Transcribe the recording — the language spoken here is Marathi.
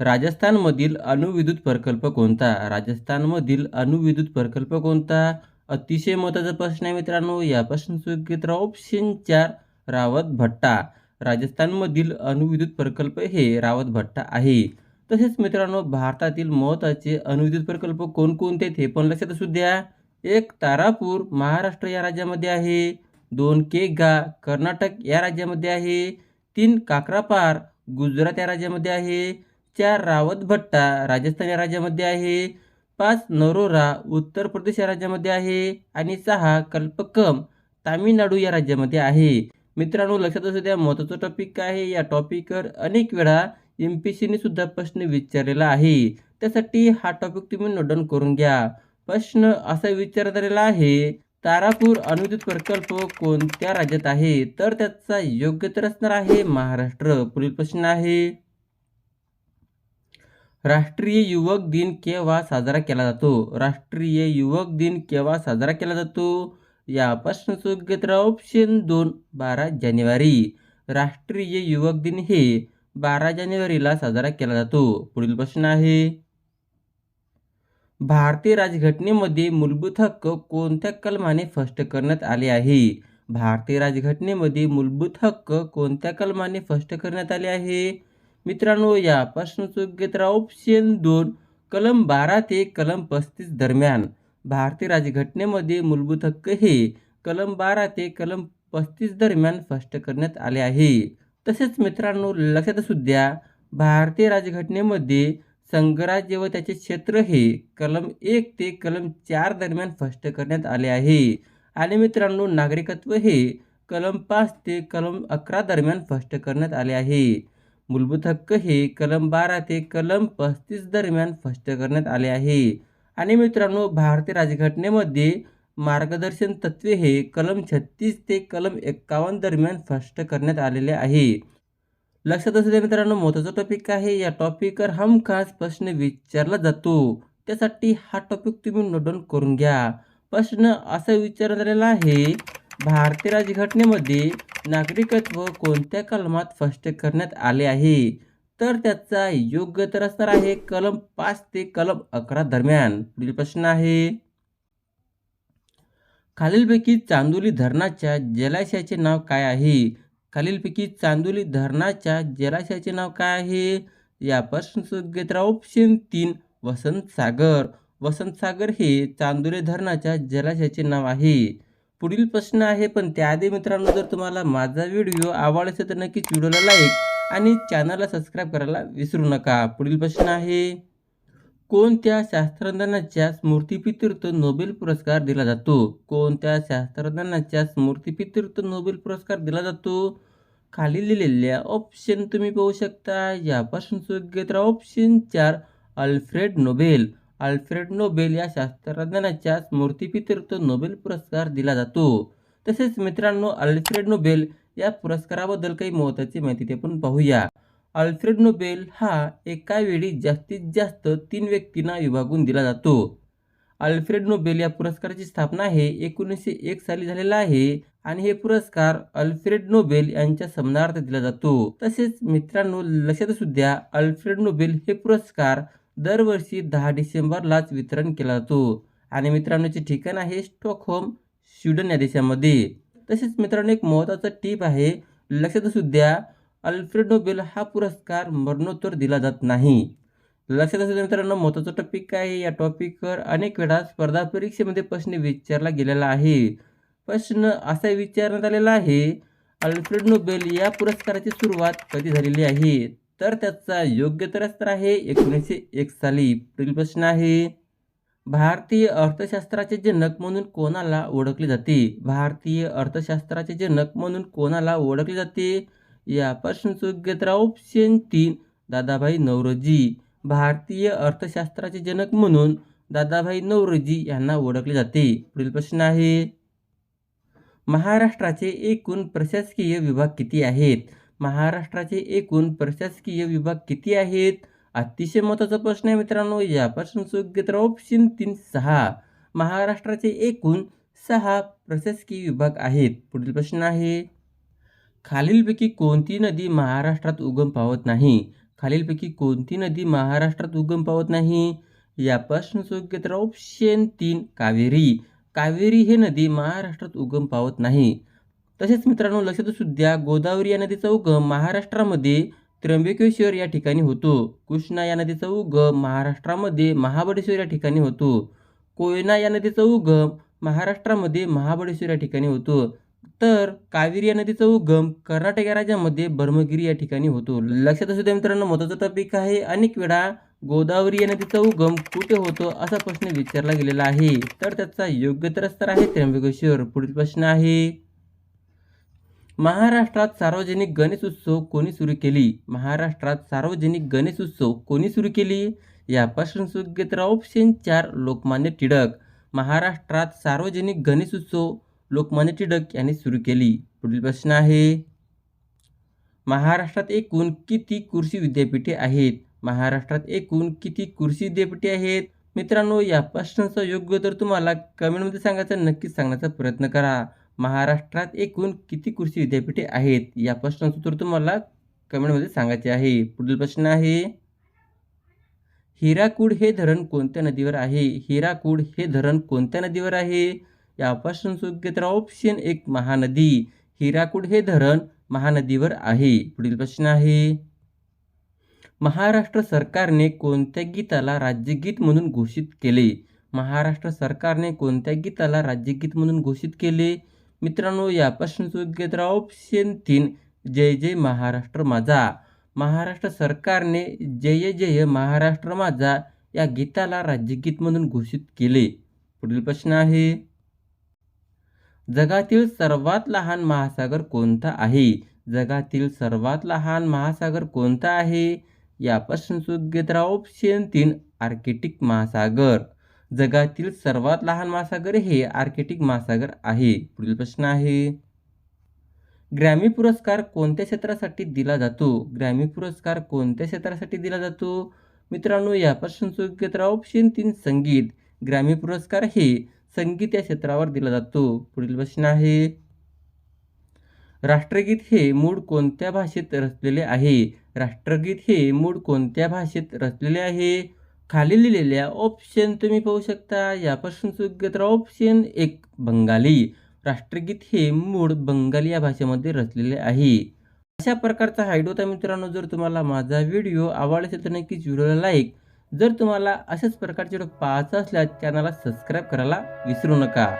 राजस्थानमधील अणुविद्युत प्रकल्प कोणता? राजस्थानमधील अणुविद्युत प्रकल्प कोणता? अतिशय महत्त्वाचा प्रश्न आहे मित्रांनो. या प्रश्नाचं योग्य ऑप्शन चार रावत भट्टा. राजस्थानमधील अणुविद्युत प्रकल्प हे रावत भट्टा आहे. तसेच मित्रांनो भारतातील महत्त्वाचे अणुविद्युत प्रकल्प कोणकोणते आहेत हे पण लक्षात असू द्या. एक तारापूर महाराष्ट्र या राज्यामध्ये आहे. दोन केगा कर्नाटक या राज्यामध्ये आहे. तीन काकरापार गुजरात या राज्यामध्ये आहे. चार रावत भट्टा राजस्थान या राज्यामध्ये आहे. पाच नरोरा उत्तर प्रदेश या राज्यामध्ये आहे. आणि सहा कल्पकम तामिळनाडू या राज्यामध्ये आहे. मित्रांनो लक्षात असू द्या महत्त्वाचा टॉपिक काय आहे. या टॉपिकवर अनेक वेळा एम पी सीने सुद्धा प्रश्न विचारलेला आहे. त्यासाठी हा टॉपिक तुम्ही नोटडाऊन करून घ्या. प्रश्न असा विचारण्यात आलेला आहे तारापूर अणुविद्युत प्रकल्प कोणत्या राज्यात आहे? तर त्याचा योग्य तर असणार आहे महाराष्ट्र. पुढील प्रश्न आहे. राष्ट्रीय युवक दिन केव्हा साजरा केला जातो? राष्ट्रीय युवक दिन केव्हा साजरा केला जातो? या प्रश्नाचं उत्तर तर ऑप्शन दोन बारा जानेवारी. राष्ट्रीय युवक दिन हे बारा जानेवारीला साजरा केला जातो. पुढील प्रश्न आहे. भारतीय राजघटनेमध्ये मूलभूत हक्क कोणत्या कलमाने स्पष्ट करण्यात आले आहे? भारतीय राजघटनेमध्ये मूलभूत हक्क कोणत्या कलमाने स्पष्ट करण्यात आले आहे? मित्रांनो या प्रश्नाचं योग्य तर ऑप्शन दोन कलम बारा ते कलम पस्तीस दरम्यान. भारतीय राजघटनेमध्ये मूलभूत हक्क हे कलम बारा ते कलम पस्तीस दरम्यान स्पष्ट करण्यात आले आहे. तसेच मित्रांनो लक्षात असू द्या भारतीय राजघटनेमध्ये संघराज्य व त्याचे क्षेत्र हे कलम एक ते कलम चार दरम्यान स्पष्ट करण्यात आले आहे. आणि मित्रांनो नागरिकत्व हे कलम पाच ते कलम अकरा दरम्यान स्पष्ट करण्यात आले आहे. मूलभूत हक्क हे कलम बारा ते कलम पस्तीस दरम्यान स्पष्ट करण्यात आले आहे. आणि मित्रांनो भारतीय राजघटनेमध्ये मार्गदर्शन तत्वे हे कलम छत्तीस ते कलम एक्कावन्न दरम्यान स्पष्ट करण्यात आलेले आहे. लक्षात असू द्या मित्रांनो महत्त्वाचा टॉपिक आहे. या टॉपिकवर हमखास प्रश्न विचारला जातो. त्यासाठी हा टॉपिक तुम्ही नोट डाऊन करून घ्या. प्रश्न असा विचारला झालेला आहे भारतीय राजघटनेमध्ये नागरिकत्व कोणत्या कलमात स्पष्ट करण्यात आले आहे? तर त्याचा योग्य तर असणार आहे कलम पाच ते कलम अकरा दरम्यान. पुढील प्रश्न आहे. खालीलपैकी चांदोली धरणाच्या जलाशयाचे नाव काय आहे? खालीलपैकी चांदोली धरणाच्या जलाशयाचे नाव काय आहे? या प्रश्नाचं योग्य ऑप्शन तीन वसंत सागर. वसंत सागर हे चांदोली धरणाच्या जलाशयाचे नाव आहे. पुढील प्रश्न आहे पण त्याआधी मित्रांनो जर तुम्हाला माझा व्हिडिओ आवडला असेल तर नक्कीच व्हिडिओला लाईक आणि चॅनलला सबस्क्राईब करायला विसरू नका. पुढील प्रश्न आहे कोणत्या शास्त्रज्ञानाच्या स्मृतिप्रित्यर्थ नोबेल पुरस्कार दिला जातो? कोणत्या शास्त्रज्ञानाच्या स्मृतिप्रित्यर्थ नोबेल पुरस्कार दिला जातो? खाली लिहिलेल्या ऑप्शन तुम्ही पाहू शकता. यापासून योग्य तर ऑप्शन चार अल्फ्रेड नोबेल. अल्फ्रेड नोबेल या शास्त्रज्ञानाच्या स्मृतिप्रित्यर्थ नोबेल पुरस्कार दिला जातो. तसेच मित्रांनो आल्फ्रेड नोबेल या पुरस्काराबद्दल काही महत्त्वाची माहिती ते पण पाहूया. अल्फ्रेड नोबेल हा एका वेळी जास्तीत जास्त तीन व्यक्तींना विभागून दिला जातो. अल्फ्रेड नोबेल या पुरस्काराची स्थापना हे एकोणीसशे एक साली झालेला आहे आणि हे पुरस्कार अल्फ्रेड नोबेल यांच्या सन्मानार्थ दिला जातो. तसेच मित्रांनो लक्षात असू द्या अल्फ्रेड नोबेल हे पुरस्कार दरवर्षी दहा डिसेंबरलाच वितरण केला जातो. आणि मित्रांनोचे ठिकाण आहे स्टॉकहोम स्वीडन या देशामध्ये. तसेच मित्रांनो एक महत्त्वाचा टीप आहे लक्षात असू द्या अल्फ्रेड नोबेल हा पुरस्कार मरणोत्तर दिला जात नाही. लक्षात असू द्या मित्रांनो महत्त्वाचा टॉपिक काय आहे? या टॉपिकवर अनेक वेळा स्पर्धा परीक्षेमध्ये प्रश्न विचारला गेलेला आहे. प्रश्न असा विचारण्यात आलेला आहे अल्फ्रेड नोबेल या पुरस्काराची सुरुवात कधी झालेली आहे? तर त्याचा योग्य तर आहे. एकोणीसशे एक साली पुढील प्रश्न आहे. भारतीय अर्थशास्त्राचे जनक म्हणून कोणाला ओळखले जाते? भारतीय अर्थशास्त्राचे जनक म्हणून कोणाला ओळखले जाते? या प्रश्नाचं योग्य तर ऑप्शन तीन दादाभाई नवरोजी. भारतीय अर्थशास्त्राचे जनक म्हणून दादाभाई नवरोजी यांना ओळखले जाते. पुढील प्रश्न आहे. महाराष्ट्राचे एकूण प्रशासकीय विभाग किती आहेत? महाराष्ट्राचे एकूण प्रशासकीय विभाग किती आहेत? अतिशय महत्त्वाचा प्रश्न आहे मित्रांनो. या प्रश्नाचं योग्य तर ऑप्शन तीन सहा. महाराष्ट्राचे एकूण सहा प्रशासकीय विभाग आहेत. पुढील प्रश्न आहे खालीलपैकी कोणती नदी महाराष्ट्रात उगम पावत नाही? खालीलपैकी कोणती नदी महाराष्ट्रात उगम पावत नाही? यापासून योग्य तर ऑप्शन तीन कावेरी. कावेरी हे नदी महाराष्ट्रात उगम पावत नाही. तसेच मित्रांनो लक्षात असू द्या गोदावरी या नदीचा उगम महाराष्ट्रामध्ये त्र्यंबकेश्वर या ठिकाणी होतो. कृष्णा या नदीचा उगम महाराष्ट्रामध्ये महाबळेश्वर या ठिकाणी होतो. कोयना या नदीचा उगम महाराष्ट्रामध्ये महाबळेश्वर या ठिकाणी होतो. तर कावेरी या नदीचा उगम कर्नाटक या राज्यामध्ये ब्रह्मगिरी या ठिकाणी होतो. लक्षात असू द्या मित्रांनो महत्त्वाचा टॉपिक आहे. अनेक वेळा गोदावरी या नदीचा उगम कुठे होतो असा प्रश्न विचारला गेलेला आहे. तर त्याचा योग्य तर आहे त्र्यंबकेश्वर. पुढील प्रश्न आहे महाराष्ट्रात सार्वजनिक गणेश उत्सव कोणी सुरू केली? महाराष्ट्रात सार्वजनिक गणेश उत्सव कोणी सुरू केली? यापासून योग्य ऑप्शन चार लोकमान्य टिळक. महाराष्ट्रात सार्वजनिक गणेश उत्सव लोकमान्य टिळक यांनी सुरू केली. पुढील प्रश्न आहे. महाराष्ट्रात एकूण किती कृषी विद्यापीठे आहेत? महाराष्ट्रात एकूण किती कृषी विद्यापीठे आहेत? मित्रांनो या प्रश्नाचं योग्य तर तुम्हाला कमेंटमध्ये सांगायचं नक्कीच सांगण्याचा प्रयत्न करा. महाराष्ट्रात एकूण किती कृषी विद्यापीठे आहेत? या प्रश्नाचं उत्तर तुम्हाला कमेंटमध्ये सांगायचे आहे. पुढील प्रश्न आहे हिराकूड हे धरण कोणत्या नदीवर आहे? हिराकूड हे धरण कोणत्या नदीवर आहे? यापासून योग्य तर ऑप्शन एक महानदी. हिराकूड हे धरण महानदीवर आहे. पुढील प्रश्न आहे महाराष्ट्र सरकारने कोणत्या गीताला राज्यगीत म्हणून घोषित केले? महाराष्ट्र सरकारने कोणत्या गीताला राज्यगीत म्हणून घोषित केले? मित्रांनो या योग्य तर ऑप्शन तीन जय जय महाराष्ट्र माझा. महाराष्ट्र सरकारने जय जय महाराष्ट्र माझा या गीताला राज्यगीत म्हणून घोषित केले. पुढील प्रश्न आहे. जगातील सर्वात लहान महासागर कोणता आहे? जगातील सर्वात लहान महासागर कोणता आहे? या योग्य तर ऑप्शन तीन आर्किटिक महासागर. जगातील सर्वात लहान महासागर हे आर्केटिक महासागर आहे. पुढील प्रश्न आहे. ग्रॅमी पुरस्कार कोणत्या क्षेत्रासाठी दिला जातो? ग्रॅमी पुरस्कार कोणत्या क्षेत्रासाठी दिला जातो? मित्रांनो या योग्य तर ऑप्शन तीन संगीत. ग्रॅमी पुरस्कार हे संगीत या क्षेत्रावर दिला जातो. पुढील प्रश्न आहे. राष्ट्रगीत हे मूळ कोणत्या भाषेत रचलेले आहे? राष्ट्रगीत हे मूळ कोणत्या भाषेत रचलेले आहे? खाली लिहिलेल्या ऑप्शन तुम्ही पाहू शकता. यापासून योग्य तर ऑप्शन एक बंगाली. राष्ट्रगीत हे मूळ बंगाली या भाषेमध्ये रचलेले आहे. अशा प्रकारचा हाईड होता मित्रांनो. जर तुम्हाला माझा व्हिडिओ आवडला असेल तर नक्कीच व्हिडिओला लाईक जर तुम्हाला अशाच प्रकारचे व्हिडिओ पाहायचा असल्यास चॅनलला सबस्क्राईब करायला विसरू नका.